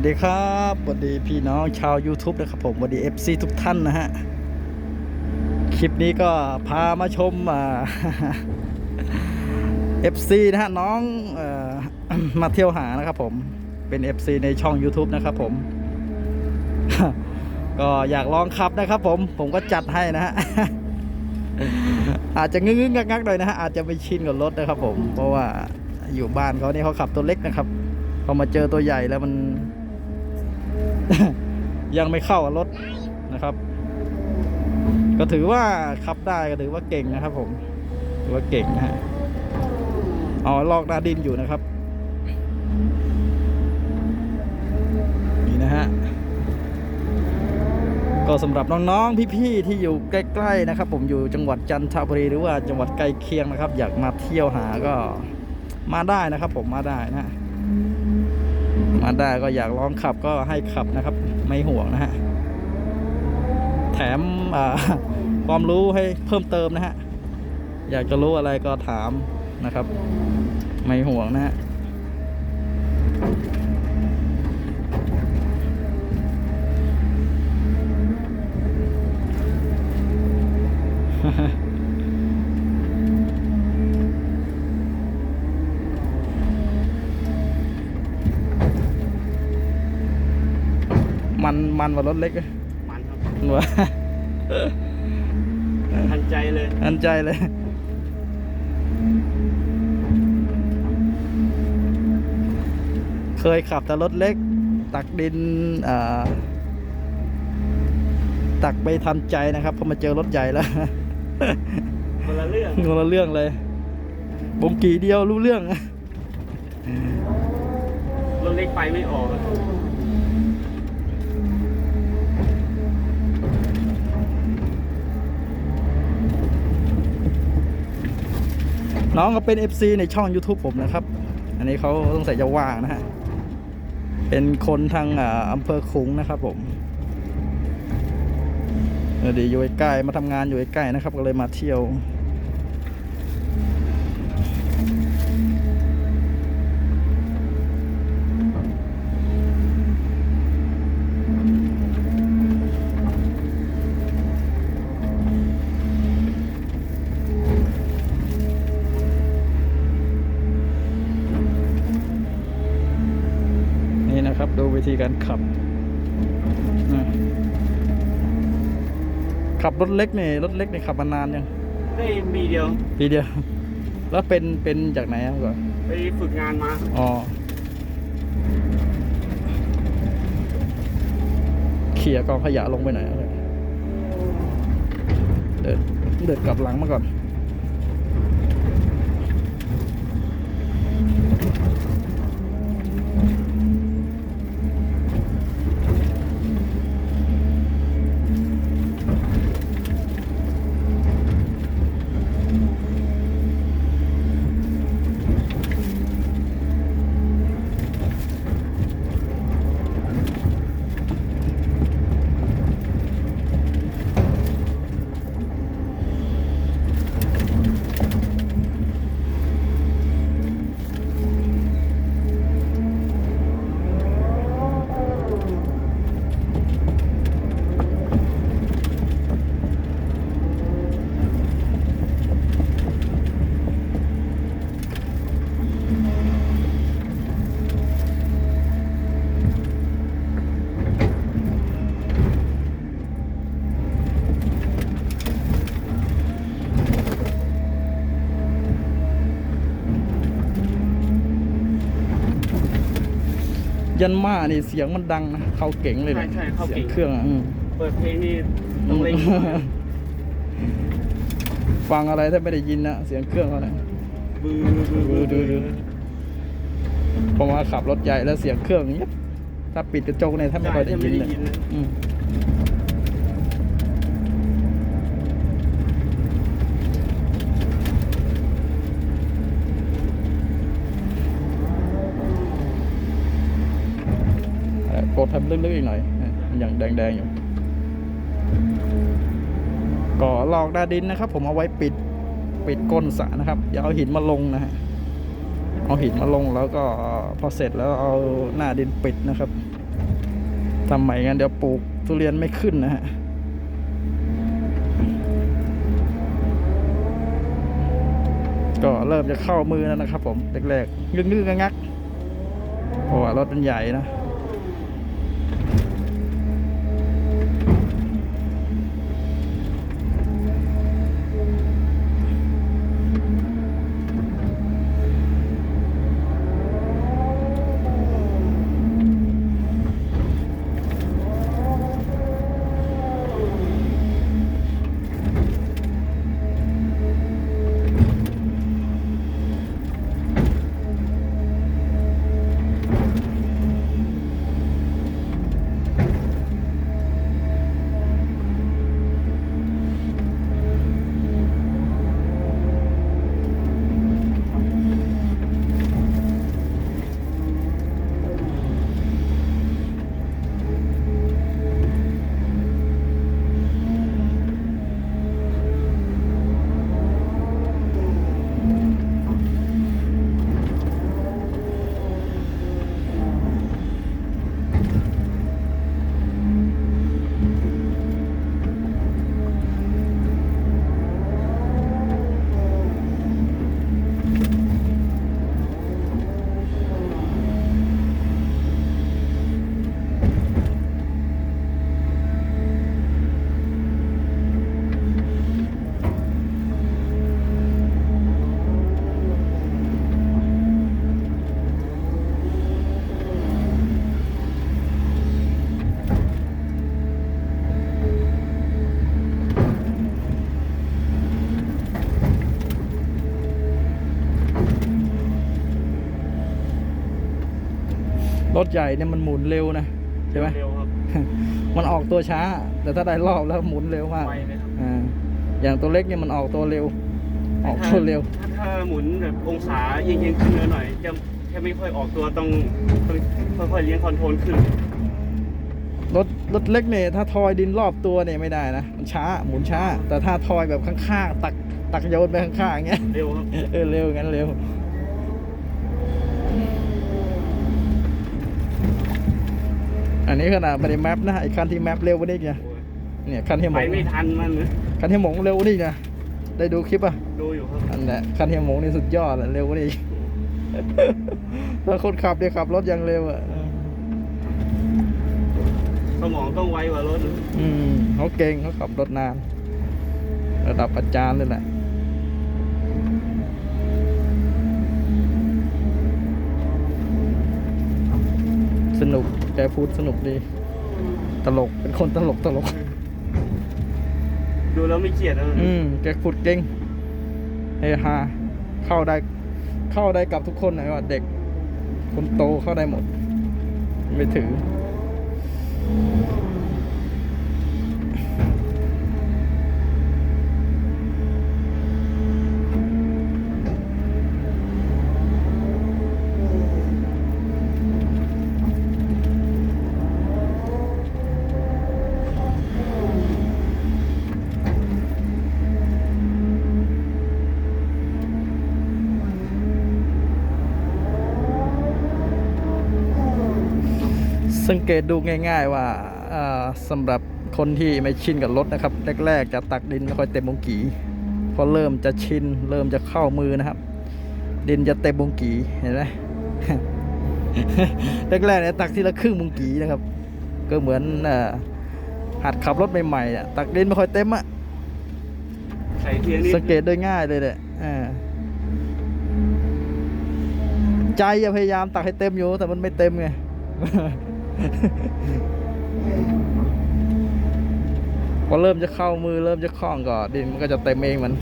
วัสดีครับสวัสดีพี่น้องชาว YouTube นะครับผมสวัสดี FC ทุกท่านนะฮะ คลิปนี้ก็พามาชมอ่า FC นะฮะน้องอมาเที่ยวหานะครับผมเป็น FC ในช่อง YouTube นะครับผม ก็อยากลองขับนะครับผม ผมก็จัดให้นะฮะ อาจจะงึ้งงักๆหน่อยนะฮะ อาจจะไม่ชินกับรถนะครับผม เพราะว่าอยู่บ้านเขานี่เขาขับตัวเล็กนะครับพอมาเจอตัวใหญ่แล้วมัน ยังไม่เข้ารถนะครับ ก็ถือว่าขับได้ก็ถือว่าเก่งนะครับ ผมถือว่าเก่งนะฮะอ๋อลอกหน้าดินอยู่นะครับนี่นะฮะก็สำหรับน้องๆพี่ๆที่อยู่ใกล้ๆนะครับ ผมอยู่จังหวัดจันทบุรีหรือว่าจังหวัดใกล้เคียงนะครับ อยากมาเที่ยวหาก็มาได้นะครับ ผมมาได้นะฮะ มาได้ก็อยากลองขับก็ให้ขับนะครับ ไม่ห่วงนะฮะ แถมความรู้ให้เพิ่มเติมนะฮะ อยากจะรู้อะไรก็ถามนะครับ ไม่ห่วงนะฮะ มันมันกว่ารถเล็กอะมันครับหนูว่าทันใจเลยอันใจเลย เคยขับแต่รถเล็ก ตักดินอ่าตักไปทันใจนะครับพอมาเจอรถใหญ่แล้ว คนละเรื่องงงละเรื่องเลยบงกีเดียวรู้เรื่อง รถเล็กไปไม่ออก น้องก็เป็น FC ในช่อง YouTube ผมนะครับ อันนี้เขาต้องใส่จะว่างนะฮะ เป็นคนทางอำเภอคุ้งนะครับผมเออดีอยู่ใกล้มาทำงานอยู่ใกล้นะครับ ก็เลยมาเที่ยว การขับอะขับรถเล็กนี่รถเล็กนี่ขับมานานยังได้ปีเดียวปีเดียว แล้วเป็นเป็นจากไหนครับก่อนไปฝึกงานมาอ๋อเขี่ยกองขยะลงไปหน่อยเอาเลยเดินเดินกลับหลังมาก่อน ยันมานี่เสียงมันดังนะเข้าเก่งเลยใช่นะใช่เข้าเสียเก่งงเครื่องอะอืม เปิดเพลงนี่ต้องเล่นฟังอะไรถ้าไม่ได้ยินนะเสียงเครื่องเขาเนี่ยบือบือบือดูดูพอมาขับรถใหญ่แล้วเสียงเครื่องเงียบถ้าปิดกระจกเนี่ยถ้าไม่ค่อยได้ยินเลยอืม กดทำลึกๆอีกหน่อยนะมันยังแดงๆอยู่ก่อลอกดาดินนะครับ ผมเอาไว้ปิดปิดก้นสระนะครับอย่าเอาหินมาลงนะฮะเอาหินมาลงแล้วก็พอเสร็จแล้วเอาหน้าดินปิดนะครับทำใหม่งั้นเดี๋ยวปลูกทุเรียนไม่ขึ้นนะฮะก็เริ่มจะเข้ามือแล้วนะครับผมแรกๆงึกๆงักๆเพราะว่ารถมันใหญ่นะ รถใหญ่เนี่ยมันหมุนเร็วนะใช่ไหมเร็วครับ มันออกตัวช้า แต่ถ้าได้รอบแล้วหมุนเร็วมากไวเลยครับ อ่าอย่างตัวเล็กเนี่ยมันออกตัวเร็ว ออกตัวเร็ว ถ้าถ้าหมุนแบบองศาเอียงๆขึ้นหน่อยจะแค่ไม่ค่อยออกตัวต้องต้องค่อยๆเลี้ยงคอนโทรลขึ้นรถรถเล็กเนี่ยถ้าทอยดินรอบตัวเนี่ยไม่ได้นะมันช้าหมุนช้า แต่ถ้าทอยแบบข้างๆตักตักโยนไปข้างๆอย่างเงี้ยเร็วครับ เออเร็วงั้นเร็ว อันนี้ขนาดไม่ได้แมปนะไอ้คันที่แมปเร็วกว่านี้อีกนะเนี่ยคันที่หมไปงไม่ทันมันนะคันที่หมงเร็วกว่านี้อีกนะได้ดูคลิปอะ ดูอยู่ครับ อันเนี้ยคันที่หมงนี่สุดยอดอะเร็วกว่านี้อีก ถ้าคนขับเนี่ยขับรถยังเร็วอะสมองต้องไวกว่ารถอืมเขาเก่งเขาขับรถนาน ระดับอาจารย์เลยแหละสนุกแกพูดสนุกดี ตลกเป็นคนตลกตลก ดูแล้วไม่เกลียดนะอืมแกพูดเก่งเฮฮาเข้าได้ เข้าได้กับทุกคนนะว่าเด็ก คนโตเข้าได้หมด ไม่ถือ สังเกตดูง่าย ๆว่าอ่าสำหรับคนที่ไม่ชินกับรถนะครับ แรก ๆ จะตักดินไม่ค่อยเต็มบงกีพอเริ่มจะชิน เริ่มจะเข้ามือนะครับ ดินจะเต็มบงกีเห็นไหมแรกๆเนี่ยตักทีละครึ่งบงกีนะครับ ก็เหมือนเออหัดขับรถใหม่ๆอะตักดินไม่ค่อยเต็มอะใส่เทียนนี่สังเกตโดยง่ายเลยแหละอ่าใจอะพยายามตักให้เต็มอยู่แต่มันไม่เต็มไง พอเริ่มจะเข้ามือเริ่มจะคล่องก็ดินมันก็จะเต็มเองมัน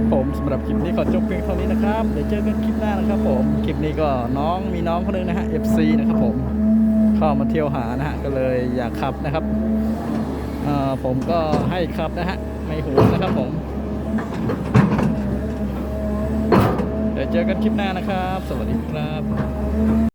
ครับผมสำหรับคลิปนี้ขอจบเพียงเท่านี้นะครับ เดี๋ยวเจอกันคลิปหน้านะครับผม คลิปนี้ก็น้องมีน้องคนหนึงนะฮะ FC นะครับผม เข้ามาเที่ยวหานะฮะ ก็เลยอยากขับนะครับ ผมก็ให้ขับนะฮะ ไม่หวงนะครับผม เดี๋ยวเจอกันคลิปหน้านะครับ สวัสดีครับ